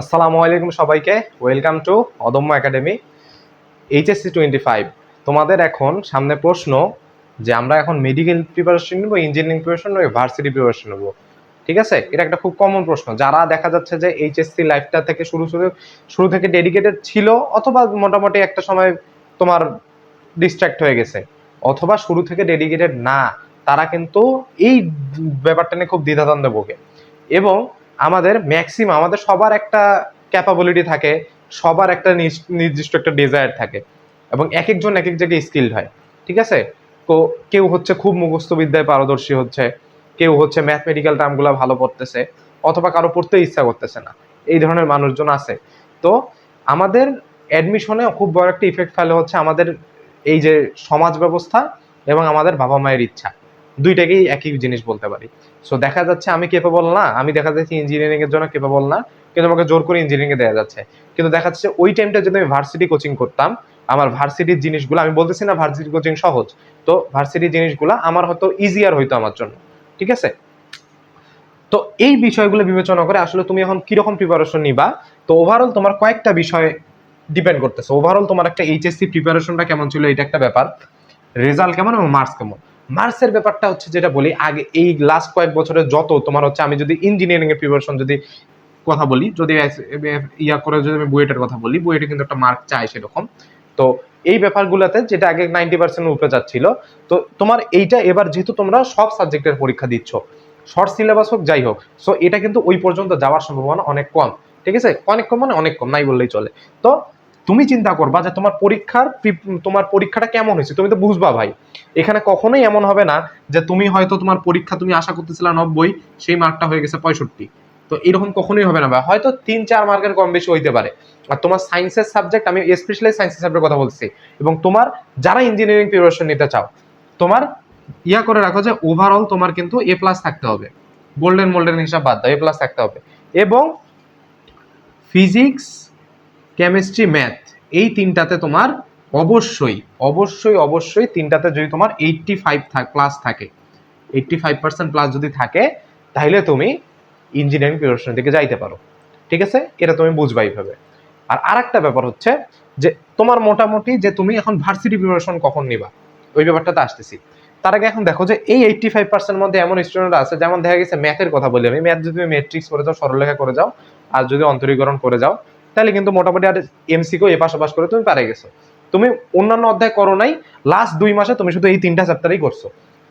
আসসালামু আলাইকুম সবাইকে। Welcome to Odommo academy HSC twenty five তোমাদের এখন সামনে প্রশ্ন যে আমরা এখন মেডিকেল প্রিপারেশন নেব ইঞ্জিনিয়ারিং প্রিপারেশন নেব ভার্সিটি প্রিপারেশন নেব। ঠিক আছে? এটা একটা খুব কমন প্রশ্ন। যারা দেখা যাচ্ছে যে এইচএসসি লাইফটা থেকে শুরু শুরু শুরু থেকে ডেডিকেটেড ছিল, অথবা মোটামুটি একটা সময় তোমার ডিস্ট্র্যাক্ট হয়ে গেছে, অথবা শুরু থেকে ডেডিকেটেড না, তারা কিন্তু এই ব্যাপারটা নিয়ে খুব দ্বিধাদ্বন্দ্বে ভোগে। এবং আমাদের ম্যাক্সিমাম আমাদের সবার একটা ক্যাপাবিলিটি থাকে, সবার একটা নির্দিষ্ট একটা ডিজায়ার থাকে এবং এক একজন এক এক জায়গায় স্কিল্ড হয়, ঠিক আছে? তো কেউ হচ্ছে খুব মুখস্থ বিদ্যায় পারদর্শী হচ্ছে, কেউ হচ্ছে ম্যাথমেটিক্যাল টার্মগুলো ভালো পড়তেছে, অথবা কারও পড়তে ইচ্ছা করতেছে না, এই ধরনের মানুষজন আছে। তো আমাদের অ্যাডমিশনে খুব বড় একটা ইফেক্ট ফেলে হচ্ছে আমাদের এই যে সমাজ ব্যবস্থা এবং আমাদের বাবা মায়ের ইচ্ছা, দুইটাকেই একই জিনিস বলতে পারি। সো দেখা যাচ্ছে আমি কেপেবল না, আমি দেখা যাচ্ছে ইঞ্জিনিয়ারিং এর জন্য কেপেবল না, কিন্তু আমাকে জোর করে ইঞ্জিনিয়ারিং এ দেওয়া যাচ্ছে। কিন্তু দেখা যাচ্ছে ওই টাইমটা যদি আমি ভার্সিটি কোচিং করতাম, আমার ভার্সিটির জিনিসগুলো, আমি বলতেছি না ভার্সিটি কোচিং সহজ, তো ভার্সিটির জিনিসগুলো আমার হয়তো ইজিয়ার হইতো আমার জন্য, ঠিক আছে? তো এই বিষয়গুলো বিবেচনা করে আসলে তুমি এখন কীরকম প্রিপারেশন নিবা? তো ওভারঅল তোমার কয়েকটা বিষয় ডিপেন্ড করতেছে। ওভারঅল তোমার একটা এইচএসসি প্রিপারেশনটা কেমন ছিল এটা একটা ব্যাপার। রেজাল্ট কেমন এবং মার্কস কেমন? মার্কসের ব্যাপারটা হচ্ছে যেটা বলি, আগে এই লাস্ট কয়েক বছরে যত তোমার হচ্ছে আমি যদি ইঞ্জিনিয়ারিং এর প্রিপারেশন যদি কথা বলি, যদি ইয়া করে যদি আমি বুয়েটের কথা বলি, বুয়েটে কিন্তু একটা মার্ক চাই সেরকম। তো এই ব্যাপারগুলোতে যেটা আগে নাইনটি পার্সেন্ট উপরে যাচ্ছিল, তো তোমার এইটা এবার যেহেতু তোমরা সব সাবজেক্টের পরীক্ষা দিচ্ছ শর্ট সিলেবাস হোক, যাই হোক সো এটা কিন্তু ওই পর্যন্ত যাওয়ার সম্ভাবনা অনেক কম, ঠিক আছে? অনেক কম মানে অনেক কম, নাই বললেই চলে। তো তুমি চিন্তা করবা যে তোমার পরীক্ষার তোমার পরীক্ষাটা কেমন হয়েছে? তুমি তো বুঝবা ভাই। এখানে কখনোই এমন হবে না যে তুমি হয়তো তোমার পরীক্ষা তুমি আশা করতেছিলে নব্বই, সেই মার্কটা হয়ে গেছে পঁয়ষট্টি। তো এরকম কখনোই হবে না ভাই। হয়তো তিন, চার মার্কের কম বেশি হইতে পারে। আর তোমার সায়েন্সের সাবজেক্ট আমি স্পেশালি সায়েন্সের সাবজেক্টের কথা বলছি। এবং তোমার যারা ইঞ্জিনিয়ারিং প্রিপারেশন নিতে চাও, তোমার ইয়া করে রাখো যে ওভারঅল তোমার কিন্তু এ প্লাস থাকতে হবে। গোল্ডেন মোল্ডেন হিসাব বাদ দাও এ প্লাস থাকতে হবে। এবং ফিজিক্স কেমিস্ট্রি ম্যাথ এই তিনটাতে তোমার অবশ্যই অবশ্যই অবশ্যই তিনটাতে যদি তোমার এইটটি ফাইভ প্লাস থাকে এইটটি ফাইভ পার্সেন্ট প্লাস যদি থাকে, তাহলে তুমি ইঞ্জিনিয়ারিং প্রিপারেশন দিকে যাইতে পারো। ঠিক আছে? এটা তুমি বুঝবা এইভাবে আর আরেকটা ব্যাপার হচ্ছে যে তোমার মোটামুটি যে তুমি এখন ভার্সিটি প্রিপারেশন কখন নিবা, ওই ব্যাপারটাতে আসতেছি। তার আগে এখন দেখো যে এই এইটটি ফাইভ পার্সেন্ট মধ্যে এমন স্টুডেন্ট আছে, যেমন দেখা গেছে ম্যাথের কথা বলি আমি। ম্যাথ যদি তুমি ম্যাট্রিক্স করে যাও, সরলরেখা করে যাও, আর যদি অন্তরীকরণ করে যাও তাহলে কিন্তু মোটামুটি আর এমসিকেও এ পাশাপাশ করে তুমি পারে গেছো। তুমি অন্যান্য অধ্যায় করো নাই লাস্ট দুই মাসে তুমি শুধু এই তিনটা চ্যাপ্টারই করছ।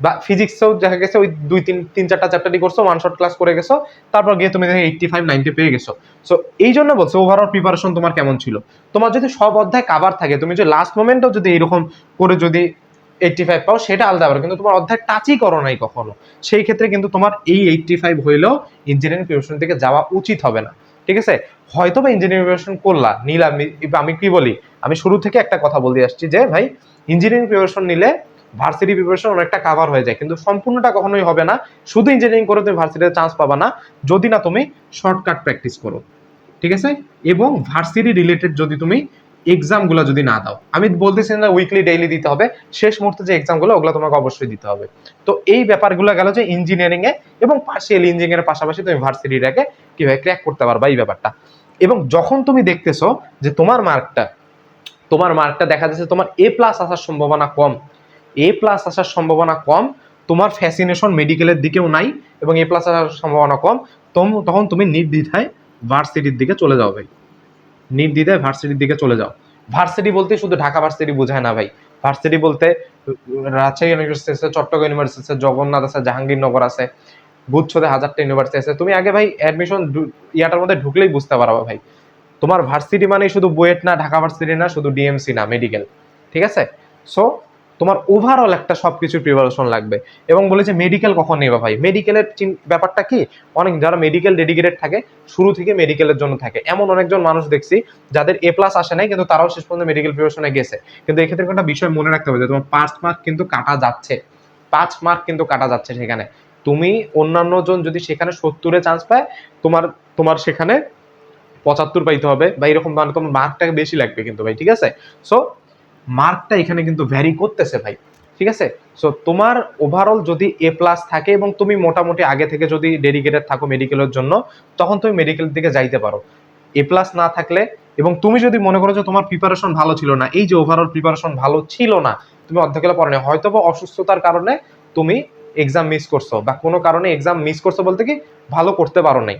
বা ফিজিক্সেও দেখা গেছে, ওই দুই, তিন তিন, চারটা চ্যাপ্টারই করছ ওয়ান শর্ট ক্লাস করে গেছো, তারপর গিয়ে তুমি এইটটি ফাইভ নাইনটি পেয়ে গেছো। সো এই জন্য বলছো ওভারঅল প্রিপারেশন তোমার কেমন ছিল? তোমার যদি সব অধ্যায় কাভার থাকে, তুমি যদি লাস্ট মোমেন্টও যদি এরকম করে যদি এইটটি ফাইভ পাও, সেটা আলাদা ব্যাপার। কিন্তু তোমার অধ্যায় টাচই করো নাই কখনো। সেই ক্ষেত্রে কিন্তু তোমার এই এইটটি ফাইভ হইলেও ইঞ্জিনিয়ারিং প্রিপারেশন থেকে যাওয়া উচিত হবে না। ঠিক আছে? হয়তো বা ইঞ্জিনিয়ারিং প্রিপারেশন করলা নিলাম আমি কি বলি? আমি শুরু থেকে একটা কথা বলতে আসছি যে, ভাই ইঞ্জিনিয়ারিং প্রিপারেশন নিলে ভার্সিটি প্রিপারেশন অনেকটা কাভার হয়ে যায়। কিন্তু সম্পূর্ণটা কখনোই হবে না। শুধু ইঞ্জিনিয়ারিং করে তুমি ভার্সিটিতে চান্স পাবা না। যদি না তুমি শর্টকাট প্র্যাকটিস করো। ঠিক আছে? এবং ভার্সিটি রিলেটেড যদি তুমি এক্সামগুলো যদি না দাও। আমি বলতেছি না উইকলি ডেইলি দিতে হবে। শেষ মুহূর্তে যে এক্সামগুলো ওগুলো তোমাকে অবশ্যই দিতে হবে। তো এই ব্যাপারগুলো গেল যে ইঞ্জিনিয়ারিং এ এবং পার্সিয়াল ইঞ্জিনিয়ারিং এর পাশাপাশি তুমি ভার্সিটিটাকে কীভাবে ক্র্যাক করতে পারবা এই ব্যাপারটা। এবং যখন তুমি দেখতেছো যে তোমার মার্কটা তোমার মার্কটা দেখা যাচ্ছে তোমার এ প্লাস আসার সম্ভাবনা কম। এ প্লাস আসার সম্ভাবনা কম, তোমার ফ্যাসিনেশন মেডিকেলের দিকেও নাই এবং এ প্লাস আসার সম্ভাবনা কম তখন তুমি নির্দ্বিধায় ভার্সিটির দিকে চলে যাও ভাই। নির্দ্বিধায় ভার্সিটির দিকে চলে যাও। ভার্সিটি বলতে শুধু ঢাকা ভার্সিটি বোঝায় না ভাই। ভার্সিটি বলতে রাজশাহী ইউনিভার্সিটি আছে, চট্টগ্রাম ইউনিভার্সিটি আছে, জগন্নাথ আছে, জাহাঙ্গীরনগর আছে। গুচ্ছতে হাজারটা ইউনিভার্সিটি আছে। তুমি আগে ভাই অ্যাডমিশন ইয়াটার মধ্যে ঢুকলেই বুঝতে পারবা ভাই। তোমার ভার্সিটি মানে শুধু বুয়েট না, ঢাকা ভার্সিটি না, শুধু ডিএমসি না মেডিকেল ঠিক আছে? সো তোমার ওভারঅল একটা সব কিছুর প্রিপারেশন লাগবে। এবং বলেছে মেডিকেল কখন নেবা ভাই? মেডিকেলের ব্যাপারটা কি? অনেক যারা মেডিকেল ডেডিকেটেড থাকে, শুরু থেকে মেডিকেলের জন্য থাকে। এমন অনেকজন মানুষ দেখছি, যাদের এ প্লাস আসে নাই, কিন্তু তারাও শেষ পর্যন্ত মেডিকেল প্রিপারেশনে গেছে। কিন্তু এক্ষেত্রে একটা বিষয় মনে রাখতে হবে যে তোমার পাঁচ মার্ক কিন্তু কাটা যাচ্ছে। পাঁচ মার্ক কিন্তু কাটা যাচ্ছে সেখানে। তুমি অন্যান্য জন যদি সেখানে সত্তরে চান্স পায়, তোমার তোমার সেখানে পঁচাত্তর পাইতে হবে বা এরকম মানে তোমার মার্কটা বেশি লাগবে কিন্তু ভাই, ঠিক আছে? সো মার্কটা এখানে কিন্তু ভ্যারি করতেছে ভাই, ঠিক আছে? সো তোমার ওভারঅল যদি এ প্লাস থাকে এবং তুমি মোটামুটি আগে থেকে যদি ডেডিকেটেড থাকো মেডিকেলের জন্য, তখন তুমি মেডিকেলের দিকে যাইতে পারো। এ প্লাস না থাকলে এবং তুমি যদি মনে করো যে তোমার প্রিপারেশন ভালো ছিল না, এই যে ওভারঅল প্রিপারেশন ভালো ছিল না, তুমি অর্ধেকেলা পড়ো হয়তো বা অসুস্থতার কারণে তুমি এক্সাম মিস করছ বা কোনো কারণে এক্সাম মিস করছ বলতে কি, ভালো করতে পারো নাই।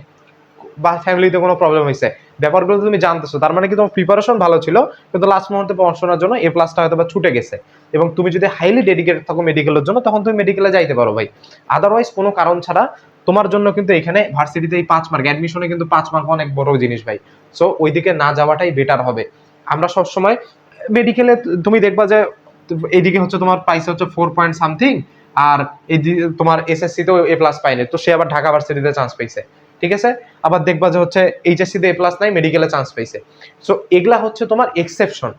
বা ফ্যামিলিতে কোনো প্রবলেম হয়েছে ব্যাপারগুলো তুমি জানতেছো, তার মানে কি তোমার প্রিপারেশন ভালো ছিল, কিন্তু লাস্ট মুহূর্তে পড়াশোনার জন্য এ প্লাসটা হয়তো বা ছুটে গেছে। এবং তুমি যদি হাইলি ডেডিকেটেড থাকো মেডিকেলের জন্য, তখন তুমি মেডিকেলে যাইতে পারো ভাই। আদারওয়াইজ কোনো কারণ ছাড়া তোমার জন্য কিন্তু এখানে ভার্সিটিতে এই পাঁচ মার্ক অ্যাডমিশনে কিন্তু পাঁচ মার্ক অনেক বড় জিনিস ভাই। সো ওইদিকে না যাওয়াটাই বেটার হবে। আমরা সবসময় মেডিকেলে তুমি দেখবা যে, এইদিকে হচ্ছে তোমার পাইছে হচ্ছে ফোর পয়েন্ট সামথিং আর এই তোমার এসএসসি তেও এ প্লাস পাইনি তো সে আবার ঢাকা ভার্সিটিতে চান্স পাইছে ঠিক আছে? আবার দেখবা যে হচ্ছে এইচএসসি তে এ প্লাস নাই মেডিকেলে চান্স পাইছে সো এগুলা হচ্ছে তোমার এক্সেপশন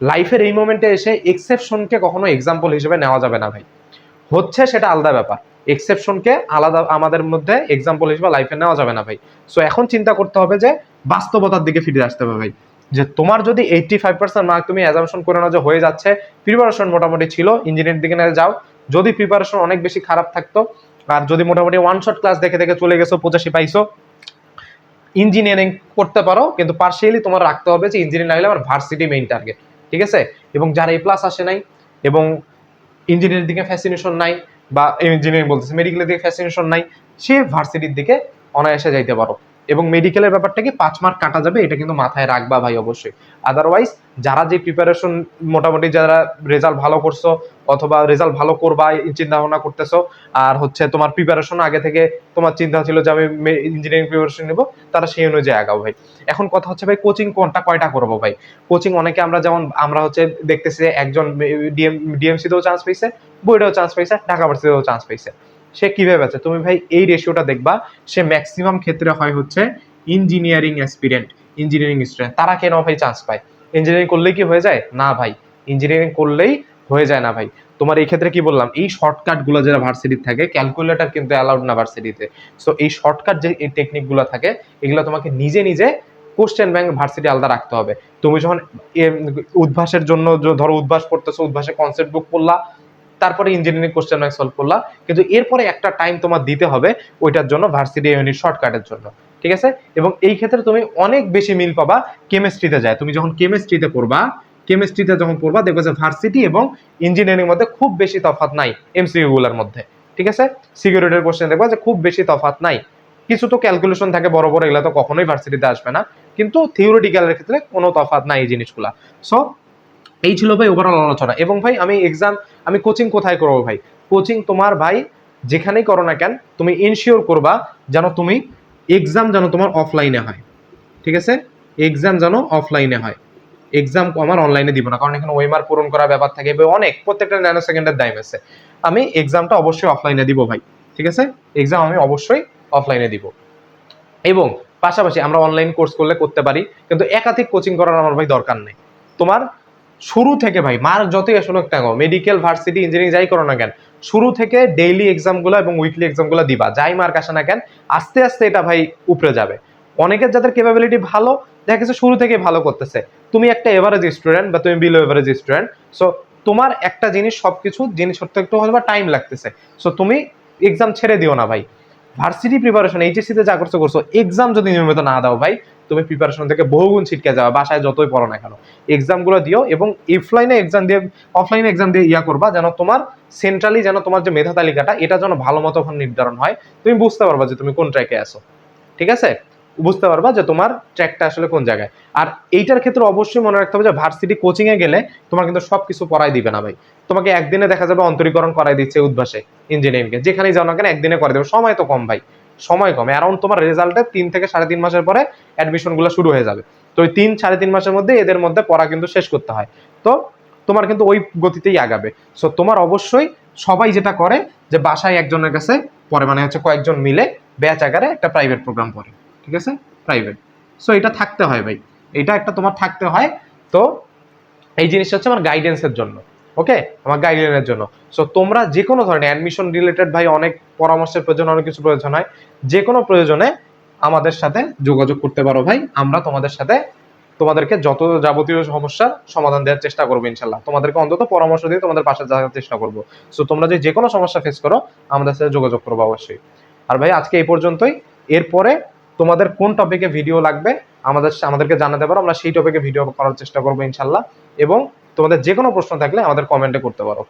লাইফের এই মোমেন্টে এসে এক্সেপশনকে কখনো এক্সাম্পল হিসেবে নেওয়া যাবে না ভাই। হচ্ছে সেটা আলাদা ব্যাপার। এক্সেপশনকে আলাদা আমাদের মধ্যে এক্সাম্পল হিসেবে লাইফে নেওয়া যাবে না ভাই। সো এখন চিন্তা করতে হবে যে বাস্তবতার দিকে ফিরে আসতে হবে ভাই। যে তোমার যদি এইটটি ফাইভ পার্সেন্ট মার্ক তুমি অ্যাজামশন করে নাও যে হয়ে যাচ্ছে প্রিপারেশন মোটামুটি ছিল ইঞ্জিনিয়ারিং দিকে যাও। যদি প্রিপারেশন অনেক বেশি খারাপ থাকতো, আর যদি মোটামুটি ওয়ান শট ক্লাস দেখে দেখে চলে গেছো, পঁচাশি পাইছো ইঞ্জিনিয়ারিং করতে পারো, কিন্তু পার্সিয়ালি তোমার রাখতে হবে যে ইঞ্জিনিয়ারিং লাগলে আমার ভার্সিটি মেইন টার্গেট ঠিক আছে? এবং যারা এ প্লাস আসে নাই, এবং ইঞ্জিনিয়ারিং দিকে ফ্যাসিনেশন নাই, বা ইঞ্জিনিয়ারিং বলতেছে মেডিকেলের দিকে ফ্যাসিনেশন নাই, সে ভার্সিটির দিকে অনায়াসে যাইতে পারো। এবং মেডিকেলের ব্যাপারটা কি পাঁচ মার্ক কাটা যাবে, এটা কিন্তু মাথায় রাখবা ভাই অবশ্যই। আদারওয়াইজ যারা যে প্রিপারেশন মোটামুটি যারা রেজাল্ট ভালো করছ অথবা রেজাল্ট ভালো করবা চিন্তা ভাবনা করতেছো, আর হচ্ছে তোমার প্রিপারেশন আগে থেকে তোমার চিন্তা ছিল যে আমি ইঞ্জিনিয়ারিং প্রিপারেশন নেব, তারা সেই অনুযায়ী আগাও ভাই। এখন কথা হচ্ছে ভাই কোচিং কোনটা কয়টা করব ভাই? কোচিং অনেকে আমরা যেমন, আমরা হচ্ছে দেখতেছি একজন ডিএম ডিএমসিতেও চান্স পাইছে, বইটাও চান্স পাইছে, ঢাকা ভার্সিটিতেও চান্স পাইছে। সে কীভাবে আছে তুমি ভাই এই রেশিওটা দেখবা, সে ম্যাক্সিমাম ক্ষেত্রে হয় হচ্ছে ইঞ্জিনিয়ারিং অ্যাসপিরেন্ট ইঞ্জিনিয়ারিং স্টুডেন্ট তারা কেন ভাই চান্স পায়? ইঞ্জিনিয়ারিং করলেই কি হয়ে যায়? না ভাই। ইঞ্জিনিয়ারিং করলেই হয়ে যায় না ভাই। তোমার এই ক্ষেত্রে কি বললাম, এই শর্টকাটগুলো যারা ভার্সিটির থাকে ক্যালকুলেটর কিন্তু অ্যালাউড না ভার্সিটিতে সো এই শর্টকাট যে এই টেকনিকগুলো থাকে, এগুলো তোমাকে নিজে নিজে কোশ্চেন ব্যাংক ভার্সিটি আলাদা রাখতে হবে। তুমি যখন উদ্ভাসের জন্য, ধরো উদ্ভাস পড়তেছো উদ্ভাসের কনসেপ্ট বুক পড়লা তারপরে ইঞ্জিনিয়ারিং কোশ্চেন ব্যাংক সলভ করলা কিন্তু এরপরে একটা টাইম তোমার দিতে হবে ওইটার জন্য ভার্সিটি ইউনিট শর্টকাটের জন্য। ঠিক আছে? এবং এই ক্ষেত্রে তুমি অনেক বেশি মিল পাবা কেমিস্ট্রিতে যায়। তুমি যখন কেমিস্ট্রিতে করবা কেমিস্ট্রিতে যখন পড়বা, দেখবে যে ভার্সিটি এবং ইঞ্জিনিয়ারিং মধ্যে খুব বেশি তফাৎ নাই এমসিকিউ গুলোর মধ্যে। ঠিক আছে? সিকিউরিটির কোশ্চেন দেখবা যে খুব বেশি তফাৎ নাই। কিছু তো ক্যালকুলেশন থাকে বড় বড়, এগুলো তো কখনোই ভার্সিটিতে আসবে না। কিন্তু থিওরিটিক্যালের ক্ষেত্রে কোনো তফাৎ নাই এই জিনিসগুলা। সো এই ছিল ভাই ওভারঅল আলোচনা। এবং ভাই, আমি এক্সাম আমি কোচিং কোথায় করব ভাই? কোচিং তোমার ভাই যেখানেই করো না কেন, তুমি ইনশিওর করবা যেন তুমি এক্সাম যেন তোমার অফলাইনে হয়। ঠিক আছে? এক্সাম যেন অফলাইনে হয়। এক্সাম আমার অনলাইনে দিব না, কারণ এখানে ওয়েমার পূরণ করার ব্যাপার থাকে অনেক, প্রত্যেকটা ন্যানো সেকেন্ডের দাম আছে। আমি এক্সামটা অবশ্যই অফলাইনে দিব ভাই। ঠিক আছে? এক্সাম আমি অবশ্যই অফলাইনে দিব। এবং পাশাপাশি আমরা অনলাইন কোর্স করলে করতে পারি, কিন্তু একাধিক কোচিং করার আমার ভাই দরকার নেই। তোমার শুরু থেকে ভাই, মার যতই আসুন কেন মেডিকেল ভার্সিটি ইঞ্জিনিয়ারিং যাই করো না কেন, শুরু থেকে ডেইলি এক্সামগুলো এবং উইকলি এক্সামগুলো দিবা, যাই মার্ক আসে না কেন, আস্তে আস্তে এটা ভাই উপরে যাবে। অনেকের যাদের ক্যাপাবিলিটি ভালো, দেখা গেছে শুরু থেকে ভালো করতেছে। তুমি একটা এভারেজ স্টুডেন্ট বা তুমি বিলো এভারেজ স্টুডেন্ট সো তোমার একটা জিনিস সবকিছু, জিনিস হতে একটু হয়তো টাইম লাগতেছে। সো তুমি এক্সাম ছেড়ে দিও না ভাই। ভার্সিটি প্রিপারেশন এইচএসসি তে যা করছ করছ। এক্সাম যদি নিয়মিত না দাও ভাই, তুমি প্রিপারেশন থেকে বহুগুণ ছিটকে যাবে, বাসায় যতই পড়ো না কেন। এক্সামগুলো দিও এবং অফলাইনে এক্সাম দিয়ে অফলাইনে এক্সাম দিয়ে ইয়া করবা যেন তোমার সেন্ট্রালি যেন তোমার যে মেধা তালিকাটা, এটা যেন ভালো মতো নির্ধারণ হয়। তুমি বুঝতে পারবা যে তুমি কোন ট্র্যাকে আসো ঠিক আছে? বুঝতে পারবা যে তোমার ট্র্যাকটা আসলে কোন জায়গায়। আর এইটার ক্ষেত্রে অবশ্যই মনে রাখতে হবে যে ভার্সিটি কোচিং এ গেলে তোমার কিন্তু সবকিছু পড়াই দিবে না ভাই। তোমাকে একদিনে দেখা যাবে অন্তরীকরণ করাই দিচ্ছে উদ্ভাসে ইঞ্জিনিয়ারিংকে যেখানেই যাও না কেন একদিনে করে দেবে। সময় তো কম ভাই। সময় কম। অ্যারাউন্ড তোমার রেজাল্টে তিন থেকে সাড়ে তিন মাসের পরে অ্যাডমিশনগুলো শুরু হয়ে যাবে। তো ওই তিন, সাড়ে তিন মাসের মধ্যে এদের মধ্যে পড়া কিন্তু শেষ করতে হয়। তো তোমার কিন্তু ওই গতিতেই আগাবে। সো তোমার অবশ্যই সবাই যেটা করে যে বাসায় একজনের কাছে পরে মানে হচ্ছে কয়েকজন মিলে ব্যাচ আকারে একটা প্রাইভেট প্রোগ্রাম পড়ে। ঠিক আছে? প্রাইভেট সো এটা থাকতে হয় ভাই। এটা একটা তোমার থাকতে হয়। তো, এই জিনিসটা হচ্ছে আমার গাইডেন্সের জন্য। ওকে আমার গাইডলাইনের জন্য। সো তোমরা যে কোনো ধরনের অ্যাডমিশন রিলেটেড ভাই, অনেক পরামর্শের প্রয়োজন, অনেক কিছু প্রয়োজন হয়। যে কোনো প্রয়োজনে আমাদের সাথে যোগাযোগ করতে পারো ভাই। আমরা তোমাদের সাথে তোমাদেরকে যত যাবতীয় সমস্যার সমাধান দেওয়ার চেষ্টা করব ইনশাল্লাহ। তোমাদেরকে অন্তত পরামর্শ দিয়ে তোমাদের পাশে যাওয়ার চেষ্টা করব। সো তোমরা যে যে কোনো সমস্যা ফেস করো, আমাদের সাথে যোগাযোগ করব অবশ্যই। আর ভাই, আজকে এই পর্যন্তই। এরপরে তোমাদের কোন টপিকে ভিডিও লাগবে, আমাদের আমাদেরকে জানাতে পারো, আমরা সেই টপিকে ভিডিও করার চেষ্টা করব ইনশাল্লাহ। এবং তোমাদের যে কোনো প্রশ্ন থাকলে আমাদের কমেন্টে করতে পারো।